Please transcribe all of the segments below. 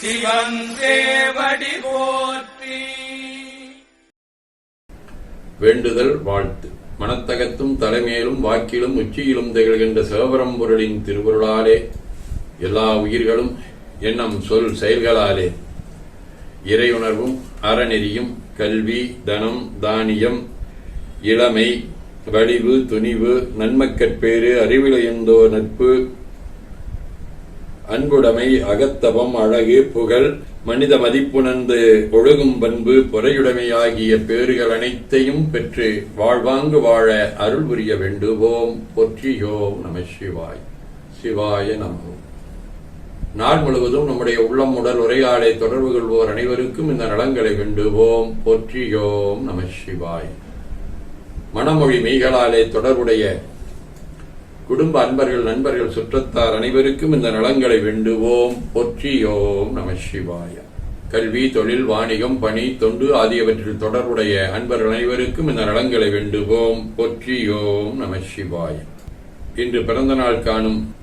சிவன் சேவடி போற்றி. வேண்டுதல் வாழ்த்து. மனத்தகத்தும் தலைமையிலும் வாக்கிலும் உச்சியிலும் திகழ்கின்ற சிவபரம்பொருளின் திருவருளாலே எல்லா உயிர்களும் எண்ணம் சொல் செயல்களாலே. இறையுணர்வும் அறநெறியும் கல்வி தனம் தானியம் இளமை வலிவு துணிவு நன்மக்கற்பேறு அறிவிலையந்தோ நட்பு அன்புடைமை அகத்தவம் அழகு புகழ். மனித மதிப்புணர்ந்து ஒழுகும் பண்பு பொறையுடைமை ஆகிய பேறுகள் அனைத்தையும் பெற்று வாழ்வாங்கு வாழ அருள் புரிய வேண்டுவோம். பொற்றியோம் நம சிவாய். சிவாய நமோ. நாள் முழுவதும் நம்முடைய உள்ளம் உடல் உரையாடை தொடர்பு கொள்வோர் அனைவருக்கும் இந்த நலங்களை வேண்டுவோம். போற்றியோம் நம சிவாய். மனமொழி மெய்களாலே தொடர்புடைய குடும்ப அன்பர்கள் நண்பர்கள் சுற்றத்தார் அனைவருக்கும் இந்த நலங்களை வேண்டுவோம். பொற்றியோம் நம சிவாய. கல்வி தொழில் வாணிகம் பணி தொண்டு ஆகியவற்றில் தொடர்புடைய அன்பர்கள் அனைவருக்கும் இந்த நலங்களை வேண்டுவோம். பொற்றியோம் நம சிவாய. இன்று பிறந்த நாள் காணும்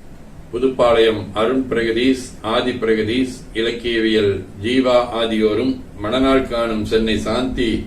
புதுப்பாளையம் அருண் பிரகதீஷ் ஆதி பிரகதீஷ் இலக்கியவியல் ஜீவா ஆகியோரும் மணநாள் காணும் சென்னை சாந்தி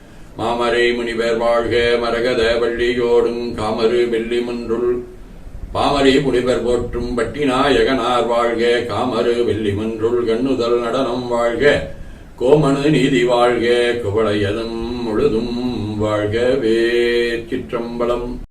மாமரை முனிவர் வாழ்க மரகத வள்ளியோடும் காமரு வெள்ளி மன்றுள். பாமரி முனிவர் போற்றும் பட்டிநாயகனார் வாழ்க காமரு வெள்ளி மன்றுள் கண்ணுதல் நடனம் வாழ்க. கோமனு நீதி வாழ்க குவளையதும் முழுதும் வாழ்கவே. சிற்றம்பலம்.